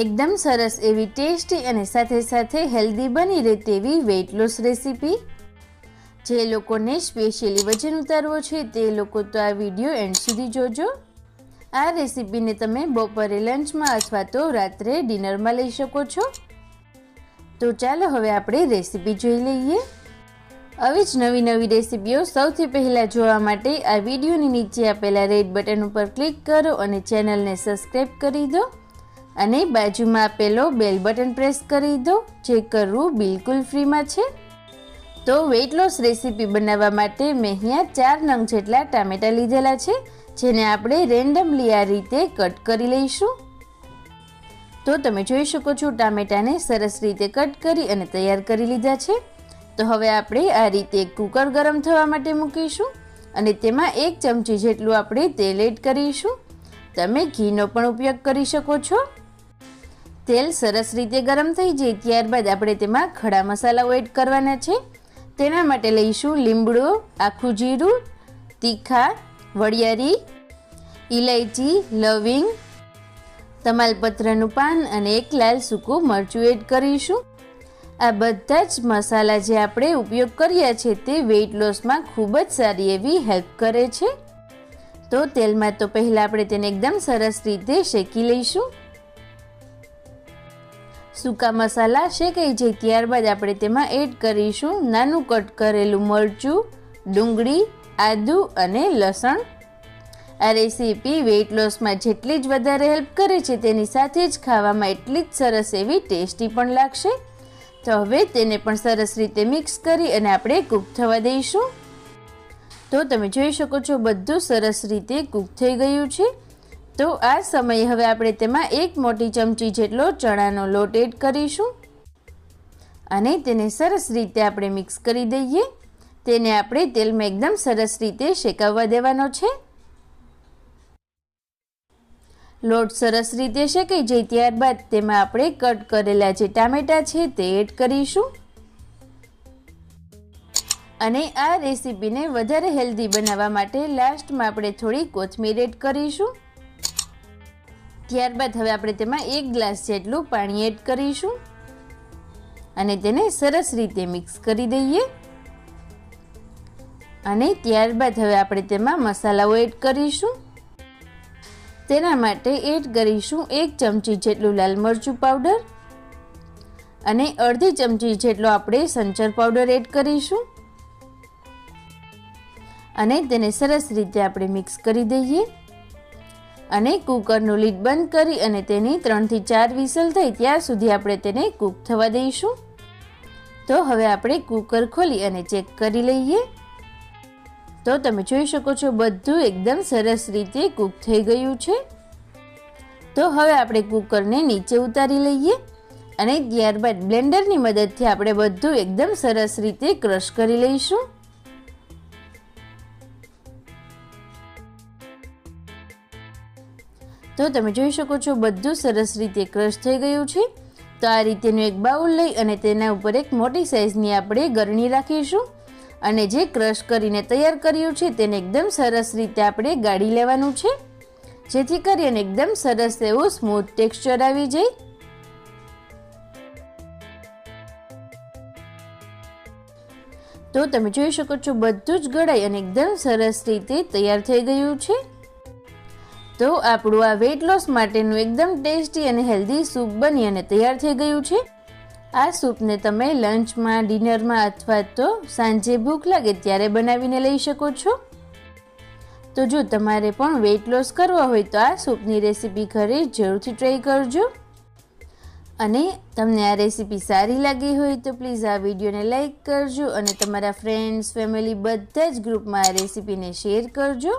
એકદમ સરસ એવી ટેસ્ટી અને સાથે સાથે હેલ્ધી બની રહે તેવી વેઇટ લોસ રેસીપી જે લોકોને સ્પેશિયલી વજન ઉતારવો છે, તે લોકો તો આ વીડિયો એન્ડ સુધી જોજો. આ રેસીપીને તમે બપોરે લંચમાં અથવા તો રાત્રે ડિનરમાં લઈ શકો છો. તો ચાલો હવે આપણે રેસીપી જોઈ લઈએ. આવી જ નવી નવી રેસીપીઓ સૌથી પહેલાં જોવા માટે આ વિડીયોની નીચે આપેલા રેડ બટન ઉપર ક્લિક કરો અને ચેનલને સબસ્ક્રાઈબ કરી દો. અને બાજુમાં આપેલો બેલ બટન પ્રેસ કરી દો, જે કરવું બિલકુલ ફ્રીમાં છે. તો વેઇટ લોસ રેસીપી બનાવવા માટે મેં અહીંયા ચાર નંગ જેટલા ટામેટાં લીધેલા છે, જેને આપણે રેન્ડમલી આ રીતે કટ કરી લઈશું. તો તમે જોઈ શકો છો ટામેટાને સરસ રીતે કટ કરી અને તૈયાર કરી લીધા છે. તો હવે આપણે આ રીતે કુકર ગરમ થવા માટે મૂકીશું અને તેમાં એક ચમચી જેટલું આપણે તેલ એડ કરીશું. તમે ઘીનો પણ ઉપયોગ કરી શકો છો. તેલ સરસ રીતે ગરમ થઈ જાય ત્યારબાદ આપણે તેમાં ખડા મસાલાઓ એડ કરવાના છે. તેના માટે લઈશું લીમડો આખું જીરું, તીખા, વડિયારી ઇલાયચી લવિંગ, તમાલપત્રનું પાન અને એક લાલ સૂકું મરચું એડ કરીશું. આ બધા જ મસાલા જે આપણે ઉપયોગ કર્યા છે તે વેઇટ લોસમાં ખૂબ જ સારી એવી હેલ્પ કરે છે. તો તેલમાં તો પહેલાં આપણે તેને એકદમ સરસ રીતે શેકી લઈશું. સૂકા મસાલા શેકાઈ જાય ત્યારબાદ આપણે તેમાં એડ કરીશું નાનું કટ કરેલું મરચું, ડુંગળી, આદુ અને લસણ. આ રેસીપી વેઇટ લોસમાં જેટલી જ વધારે હેલ્પ કરે છે તેની સાથે જ ખાવામાં એટલી જ સરસ એવી ટેસ્ટી પણ લાગશે. તો હવે તેને પણ સરસ રીતે મિક્સ કરી અને આપણે કૂક થવા દઈશું. તો તમે જોઈ શકો છો બધું સરસ રીતે કૂક થઈ ગયું છે. તો આ સમયે હવે આપણે તેમાં એક મોટી ચમચી જેટલો ચણાનો લોટ એડ કરીશું. અને તેને સરસ રીતે આપણે મિક્સ કરી દઈએ. તેને આપણે તેલમાં એકદમ સરસ રીતે શેકાવવા દેવાનો છે. લોટ સરસ રીતે શેકાઈ જાય ત્યારબાદ તેમાં આપણે કટ કરેલા જે ટામેટા છે તે એડ કરીશું. અને આ રેસીપીને વધારે હેલ્ધી બનાવવા માટે લાસ્ટમાં આપણે થોડી કોથમીર એડ કરીશું. ત્યારબાદ હવે આપણે તેમાં એક ગ્લાસ જેટલું પાણી એડ કરીશું. અને તેને સરસ રીતે મિક્સ કરી દઈએ. અને ત્યારબાદ હવે આપણે તેમાં મસાલાઓ એડ કરીશું. તેના માટે એડ કરીશું એક ચમચી જેટલું લાલ મરચું પાવડર. અને અડધી ચમચી જેટલો આપણે સંચર પાવડર એડ કરીશું. અને તેને સરસ રીતે આપણે મિક્સ કરી દઈએ. અને કુકરનું લીડ બંધ કરી અને તેની ત્રણથી ચાર વિસલ થઈ ત્યાં સુધી આપણે તેને કૂક થવા દઈશું. તો હવે આપણે કુકર ખોલી અને ચેક કરી લઈએ. તો તમે જોઈ શકો છો બધું એકદમ સરસ રીતે કૂક થઈ ગયું છે. તો હવે આપણે કુકરને નીચે ઉતારી લઈએ અને ત્યારબાદ બ્લેન્ડરની મદદથી આપણે બધું એકદમ સરસ રીતે ક્રશ કરી લઈશું. તો તમે જોઈ શકો છો, બધું સરસ રીતે ક્રશ થઈ ગયું છે. તો આ રીતેનું એક બાઉલ લઈ અને તેના ઉપર એક મોટી સાઇઝની આપણે ગરણી રાખીશું. અને જે ક્રશ કરીને તૈયાર કર્યું છે, તેને એકદમ સરસ રીતે આપણે ગાળી લેવાનું છે. જેથી કરીને એકદમ સરસ એવું સ્મૂથ ટેક્સચર આવી જાય. તો તમે જોઈ શકો છો, બધું જ ગળાઈ અને એકદમ સરસ રીતે તૈયાર થઈ ગયું છે. તો આપણું આ વેઇટ લોસ માટેનું એકદમ ટેસ્ટી અને હેલ્ધી સૂપ બની અને તૈયાર થઈ ગયું છે. આ સૂપને તમે લંચમાં ડિનરમાં અથવા તો સાંજે ભૂખ લાગે ત્યારે બનાવીને લઈ શકો છો. તો જો તમારે પણ વેઇટ લોસ કરવો હોય તો આ સૂપની રેસીપી ઘરે જરૂરથી ટ્રાય કરજો. અને તમને આ રેસીપી સારી લાગી હોય તો પ્લીઝ આ વિડીયોને લાઇક કરજો અને તમારા ફ્રેન્ડ્સ ફેમિલી બધા જ ગ્રુપમાં આ રેસીપીને શેર કરજો.